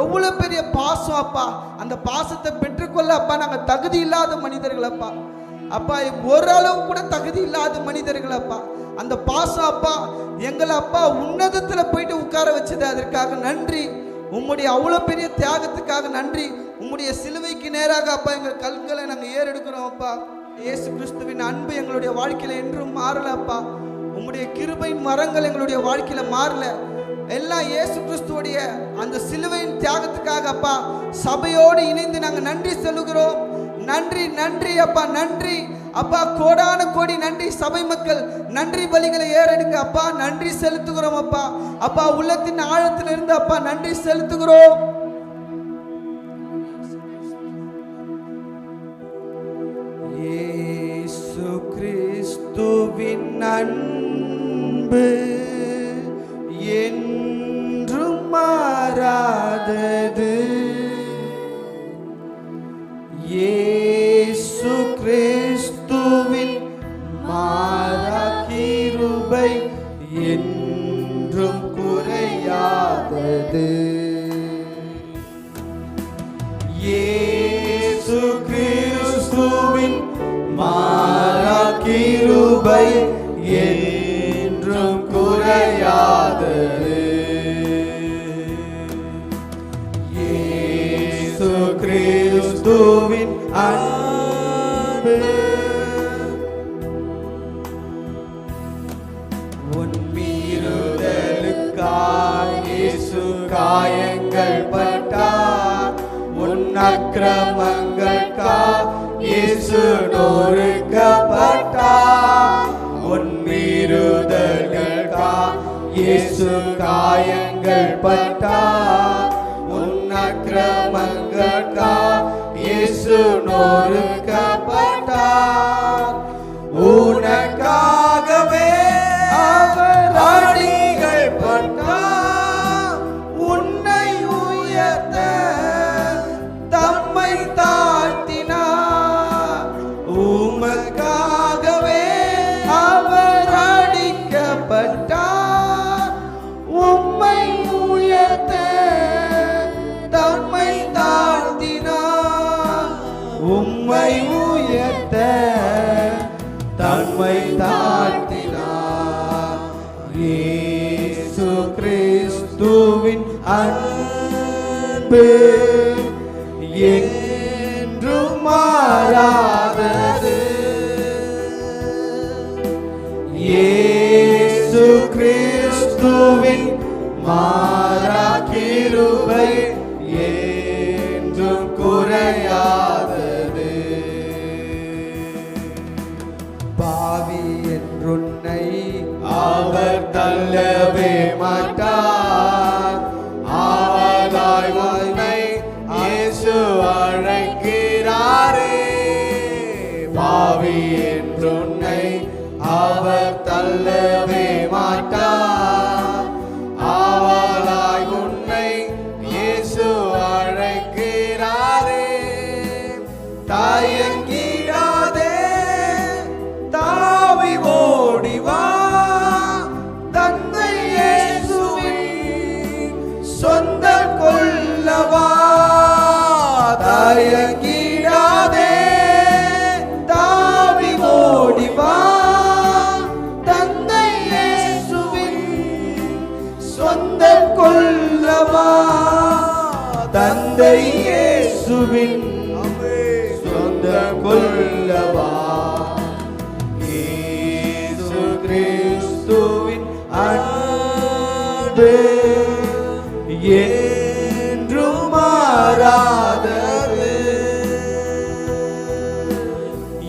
எவ்வளோ பெரிய பாசம் அப்பா. அந்த பாசத்தை பெற்றுக்கொள்ள அப்பா நாங்கள் தகுதி இல்லாத மனிதர்கள் அப்பா. அப்பா ஓரளவு கூட தகுதி இல்லாத மனிதர்கள் அப்பா. அந்த பாசம் அப்பா எங்களை அப்பா உன்னதத்தில் போயிட்டு உட்கார வச்சது அதற்காக நன்றி. உம்முடைய அவ்வளோ பெரிய தியாகத்துக்காக நன்றி. உம்முடைய சிலுவைக்கு நேராக அப்பா எங்கள் கல்களை நாங்கள் ஏறெடுக்கிறோம் அப்பா. இயேசு கிறிஸ்துவின் அன்பு எங்களுடைய வாழ்க்கையில என்றும் மாறல அப்பா. உம்முடைய கிருபையின் மரங்கள் எங்களுடைய வாழ்க்கையில மாறல. எல்லாம் இயேசு கிறிஸ்துவோடைய அந்த சிலுவையின் தியாகத்துக்காக அப்பா சபையோடு இணைந்து நாங்கள் நன்றி செலுகிறோம் நன்றி நன்றி அப்பா நன்றி. அப்பா கோடான கோடி நன்றி. சபை மக்கள் நன்றி பலிகளை ஏறெடுக்க அப்பா நன்றி செலுத்துகிறோம் அப்பா. அப்பா உள்ளத்தின் ஆழத்தில் இருந்து அப்பா நன்றி செலுத்துகிறோம். இயேசு கிறிஸ்துவின் நன்றி இயேசு கிறிஸ்துவின் மாறா கிருபை என்றும் குறையாதது. இயேசு கிறிஸ்துவின் மாறா கிருபை என்றும் குறையாதது. காயங்கள் உன் அக்கிரமங்களுக்காய் இயேசு நொறுக்கப்பட்டார் உன் மீறுதல்களுக்காய் இயேசு காயங்கள் பட்டார் உன் அக்கிரமங்களுக்காய் தன்னை உயர்த்த தன்மை தாழ்த்தினார். இயேசு கிறிஸ்துவின் அன்பு என்றும் மாறா அவர் மாட்டார். ஆவலாய் உன்னை இயேசு சொந்த கொல்லவா இயேசு கிறிஸ்துவின் என்றும் மாறாதது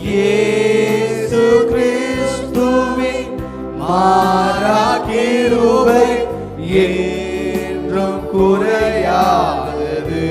இயேசு கிறிஸ்துவின் மாறா கிருபை என்றும் குறையாதது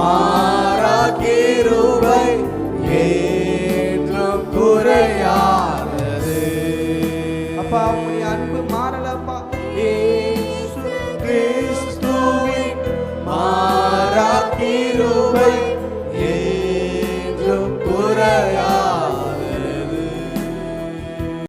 மாறா